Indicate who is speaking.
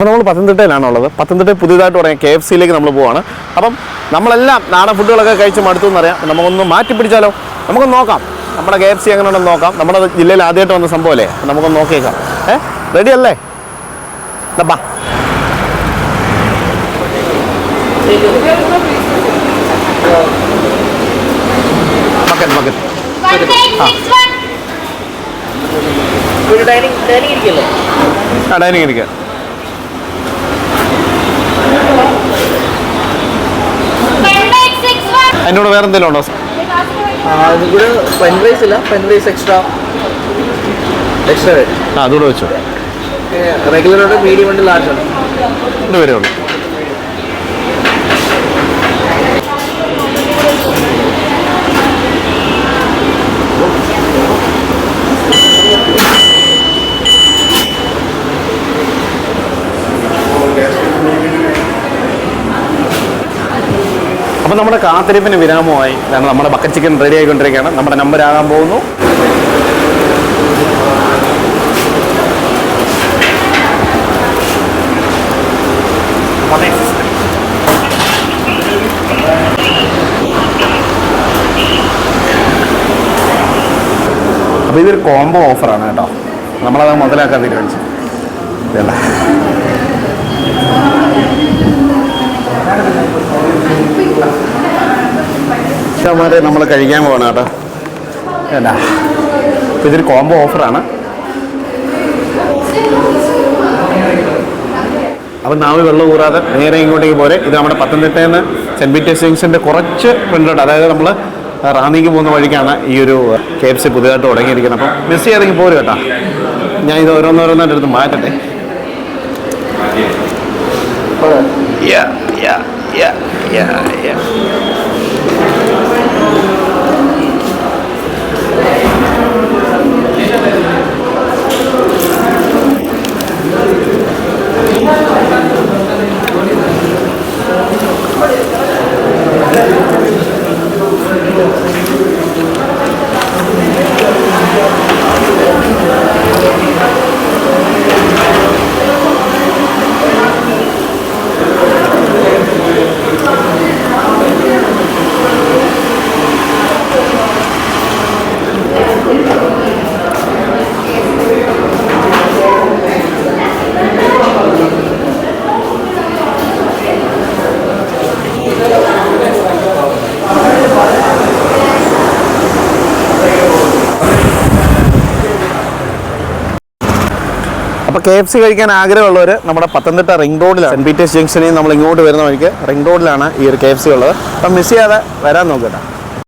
Speaker 1: അപ്പോൾ നമ്മൾ പത്തനംതിട്ടയിലാണുള്ളത്. പത്തനംതിട്ട പുതിയതായിട്ട് തുടങ്ങിയ കെ എഫ് സിയിലേക്ക് നമ്മൾ പോവാണ്. അപ്പം നമ്മളെല്ലാം നാടൻ ഫുഡുകളൊക്കെ കഴിച്ച് മടുത്തു എന്നറിയാം. നമുക്കൊന്ന് മാറ്റി പിടിച്ചാലോ? നമുക്ക് നോക്കാം. നമ്മുടെ കെ എഫ് സി എങ്ങനെയുണ്ടെന്ന് നോക്കാം. നമ്മുടെ ജില്ലയിൽ ആദ്യമായിട്ട് വന്ന സംഭവമല്ലേ നമുക്കൊന്ന് നോക്കിയേക്കാം. ഏ? റെഡി അല്ലേ? ഡബ്ബാ ബക്കറ്റ്
Speaker 2: ആ. Dining six one.
Speaker 3: ഒരു ഡൈനിങ് ഡൈനിങ് ഇരിക്കല്ലേ
Speaker 1: ആ ഡൈനിങ് ഇരിക്കുക
Speaker 2: One eight six
Speaker 1: കൂടെ വേറെ എന്തെങ്കിലും ഉണ്ടോ?
Speaker 3: എക്സ്ട്രാ എക്സ്ട്രാ
Speaker 1: അതുകൂടെ വെച്ചു.
Speaker 3: റെഗുലർ മീഡിയം ഉണ്ട് ലാർജ് ഉണ്ട്
Speaker 1: രണ്ട് ഉള്ളൂ. അപ്പോൾ നമ്മുടെ കാത്തിരിപ്പിന് വിരാമമായി. കാരണം നമ്മുടെ ബക്കറ്റ് ചിക്കൻ റെഡി ആയിക്കൊണ്ടിരിക്കുകയാണ്. നമ്മുടെ നമ്പർ ആകാൻ പോകുന്നു. അപ്പോൾ ഇതൊരു കോംബോ ഓഫറാണ് കേട്ടോ. നമ്മളത് മുതലാക്കാൻ തീരുമാനിച്ചു. ഇതല്ല? ഇഷ്ടമാരെ നമ്മൾ കഴിക്കാൻ പോകണം കേട്ടോ. എന്നാ ഇതൊരു കോംബോ ഓഫറാണ് അപ്പം നാവ് വെള്ളം കൂറാതെ നേരെ ഇങ്ങോട്ടേക്ക് പോരെ. ഇത് നമ്മുടെ പത്തനംതിട്ടയിൽ നിന്ന് സെന്റ് പീറ്റേഴ്സ് ജംഗ്ഷന്റെ കുറച്ച് ഫ്രണ്ടിലോട്ട് അതായത് നമ്മൾ റാന്നിക്ക് പോകുന്ന വഴിക്കാണ് ഈ ഒരു കെ എഫ് സി പുതിയതായിട്ട് തുടങ്ങിയിരിക്കുന്നത്. അപ്പം മിസ് ചെയ്തെങ്കിൽ പോരും കേട്ടോ. ഞാൻ ഇത് ഓരോന്നോരോന്നായിട്ട് എടുത്ത് മാറ്റട്ടെ. Yeah, yeah, yeah, yeah. അപ്പോൾ കെ എഫ് സി കഴിക്കാൻ ആഗ്രഹമുള്ളവർ നമ്മുടെ പത്തനംതിട്ട റിംഗ് റോഡിലാണ് സെന്റ് പീറ്റേഴ്സ് ജംഗ്ഷനിൽ നമ്മൾ ഇങ്ങോട്ട് വരുന്ന വഴിക്ക് റിംഗ് റോഡിലാണ് ഈ ഒരു കെ എഫ് സി ഉള്ളത്. അപ്പം മിസ് ചെയ്യാതെ വരാൻ നോക്കട്ടെ